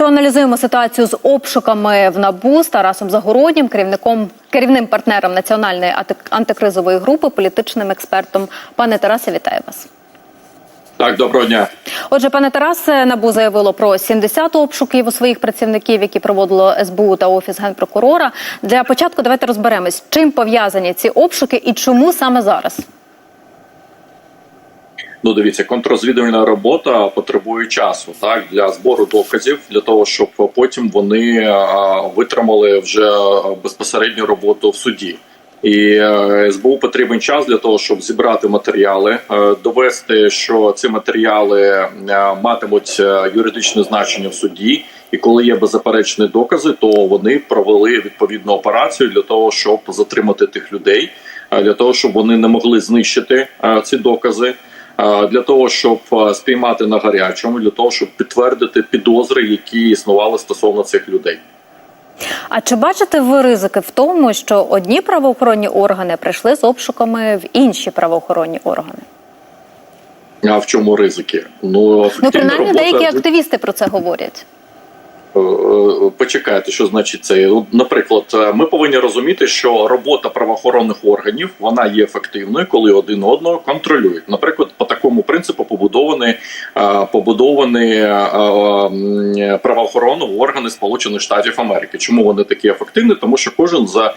проаналізуємо ситуацію з обшуками в НАБУ з Тарасом Загороднім, керівником керівним партнером національної антикризової групи, політичним експертом. Пане Тарасе, вітаю вас. Так, доброго дня. Отже, пане Тарасе, НАБУ заявило про 70 обшуків у своїх працівників, які проводило СБУ та офіс генпрокурора. Для початку давайте розберемось, чим пов'язані ці обшуки і чому саме зараз. Ну, дивіться, контррозвідувальна робота потребує часу так для збору доказів, для того, щоб потім вони витримали вже безпосередню роботу в суді. І е, СБУ потрібен час для того, щоб зібрати матеріали, е, довести, що ці матеріали е, матимуть е, юридичне значення в суді. І коли є беззаперечні докази, то вони провели відповідну операцію для того, щоб затримати тих людей, е, для того, щоб вони не могли знищити е, ці докази. Для того щоб е, спіймати на гарячому, для того, щоб підтвердити підозри, які існували стосовно цих людей. А чи бачите ви ризики в тому, що одні правоохоронні органи прийшли з обшуками в інші правоохоронні органи? А в чому ризики? Ну, Ну, принаймні, робота- деякі активісти про це говорять. Е, Почекайте, що значить це. Наприклад, е, ми повинні розуміти, що робота правоохоронних органів вона є ефективною, коли один одного контролюють. Наприклад, по такому принципу побудовані е, побудовані правоохоронні органи Сполучених Штатів Америки. Чому вони такі ефективні? Тому що кожен за,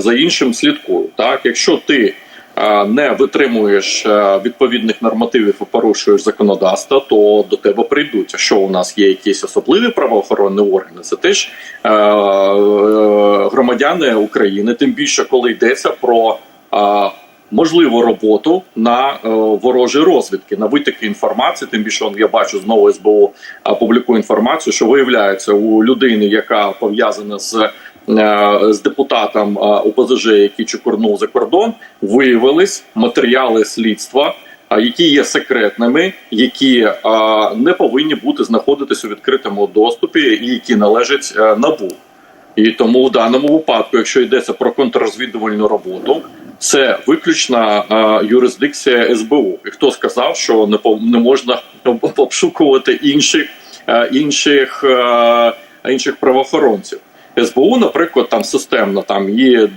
за іншим слідкує. Так, якщо ти не витримуєш е, відповідних нормативів і порушуєш законодавство, то до тебе прийдуть. А що у нас є якісь особливі правоохоронні органи? Це теж е, е, громадяни України, тим більше коли йдеться про. Можливу роботу на ворожі розвідки на витоки інформації. Тим більше я бачу знову СБУ публікує інформацію, що виявляється у людини, яка пов'язана з з депутатом е, ОПЗЖ, який чукурнув за кордон, виявились матеріали слідства, які є секретними, які е, не повинні бути знаходитись у відкритому доступі, і які належать е, набу. І тому в даному випадку, якщо йдеться про контррозвідувальну роботу, це виключна е, юрисдикція СБУ. І хто сказав, що не пов- не можна об- обшукувати інших е, інших, е, інших правоохоронців? СБУ, наприклад, там системно там є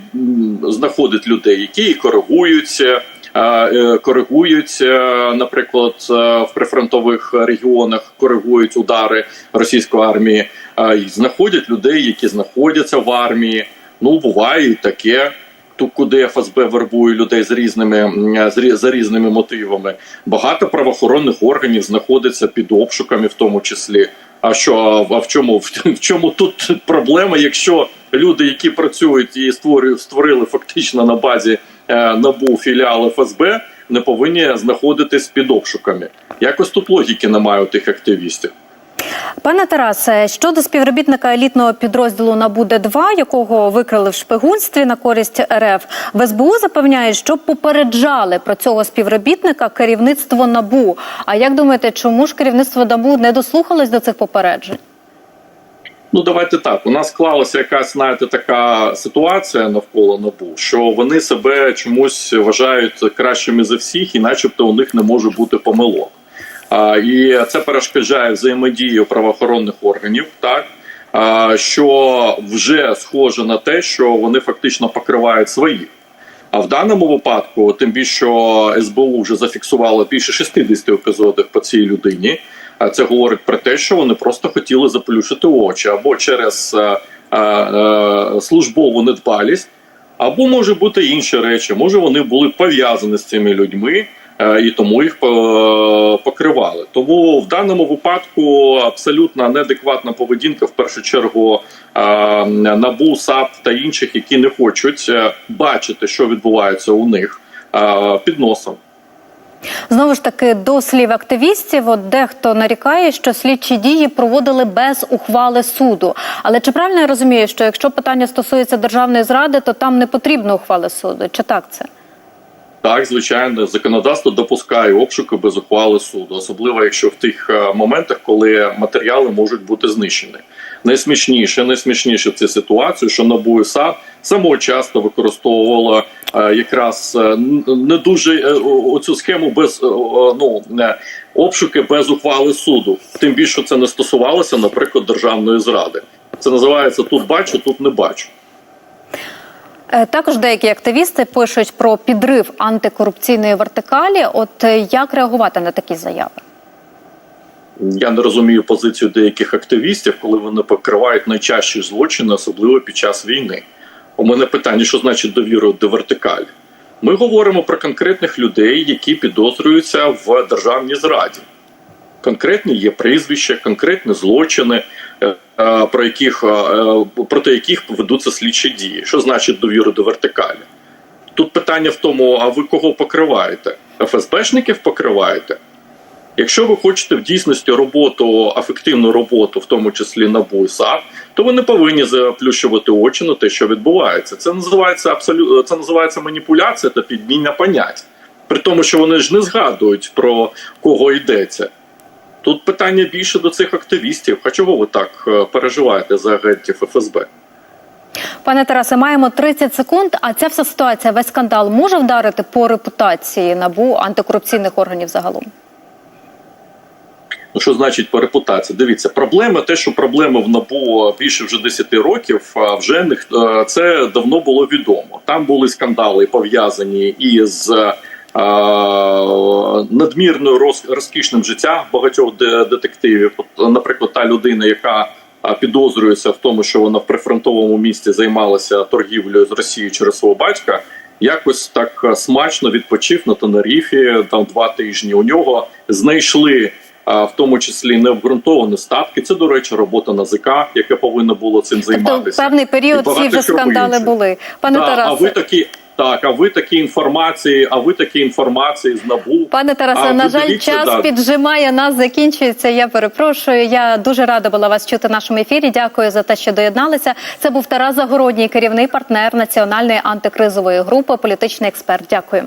знаходить людей, які коригуються. е, Коригують, е, наприклад, е, в прифронтових регіонах коригують удари російської армії, знаходять людей, які знаходяться в армії. Ну буває і таке. Ту, куди ФСБ вербує людей з різними за різними мотивами. Багато правоохоронних органів знаходиться під обшуками, в тому числі. А що а в чому в чому тут проблема? Якщо люди, які працюють і створюють створили фактично на базі е, набу філіал ФСБ, не повинні знаходитись під обшуками? Якось тут логіки немає у тих активістів. Пане Тарасе, щодо співробітника елітного підрозділу НАБУ Д2, якого викрили в шпигунстві на користь РФ, в СБУ запевняють, що попереджали про цього співробітника керівництво НАБУ. А як думаєте, чому ж керівництво НАБУ не дослухалось до цих попереджень? Ну, давайте так. У нас склалася якась, знаєте, така ситуація навколо набу, що вони себе чомусь вважають кращими за всіх, і начебто у них не може бути помилок. І це перешкоджає взаємодію правоохоронних органів, так що вже схоже на те, що вони фактично покривають своїх. А в даному випадку, тим більше що СБУ вже зафіксувало більше 60 епізодів по цій людині. А це говорить про те, що вони просто хотіли заплющити очі або через е, е, службову недбалість, або може бути інші речі. Може, вони були пов'язані з цими людьми. Е, І тому їх е, покривали. Тому в даному випадку абсолютно неадекватна поведінка, в першу чергу, е, набу САП та інших, які не хочуть бачити, що відбувається у них під носом. Знову ж таки, до слів активістів, от дехто нарікає, що слідчі дії проводили без ухвали суду. Але чи правильно я розумію, що якщо питання стосується державної зради, то там не потрібно ухвали суду? Чи так це? Так, звичайно, законодавство допускає обшуки без ухвали суду, особливо якщо в тих е, моментах, коли матеріали можуть бути знищені. Найсмішніше, найсмішніше в цій ситуації, що НАБУ і САП самого часто використовувала е, якраз е, не дуже оцю схему без ну обшуки без ухвали суду. Тим більше це не стосувалося, наприклад, державної зради. Це називається тут бачу, тут не бачу. Е, Також деякі активісти пишуть про підрив антикорупційної вертикалі. От е, як реагувати на такі заяви? Я не розумію позицію деяких активістів, коли вони покривають найчастіші злочини, особливо під час війни. У мене питання, що значить довіру до вертикалі. Ми говоримо про конкретних людей, які підозрюються в державній зраді. Конкретні є прізвища, конкретні злочини, про яких, е, е, проти яких ведуться слідчі дії. Що значить довіру до вертикалі? Тут питання в тому, а ви кого покриваєте? ФСБшників покриваєте? Якщо ви хочете в дійсності роботу, ефективну роботу, в тому числі НАБУ і то ви не повинні заплющувати очі на те, що відбувається. Це називається абсолютно це називається маніпуляція та підміння понять. При тому, що вони ж не згадують про кого йдеться. Тут питання більше до цих активістів. А чого ви так е, переживаєте за агентів ФСБ? Пане Тарасе, маємо 30 секунд. А ця вся ситуація, весь скандал може вдарити по репутації набу антикорупційних органів загалом? Ну, що значить по репутації? Дивіться, проблема, те, що проблема в набу більше вже 10 років, а вже не це давно було відомо. Там були скандали пов'язані із е, надмірною роз, розкішним життям багатьох детективів. Наприклад, та людина, яка підозрюється в тому, що вона в прифронтовому місті займалася торгівлею з Росією через свого батька. Якось так е, смачно відпочив на Тенеріфі там два тижні. У нього знайшли в тому числі необґрунтовані статки. Це, до речі, робота НАЗК, яке повинно було цим Тобто певний період ці вже скандали були. Пане Да, а ви такі так, а ви такі інформації, а ви такі інформації з набу. Пане Тарасе, А, на жаль, дивіться, час да. піджимає нас, закінчується. Я перепрошую. Я дуже рада була вас чути в нашому ефірі. Дякую за те, що доєдналися. Це був Тарас Загородній, керівний партнер національної антикризової групи, політичний експерт. Дякую.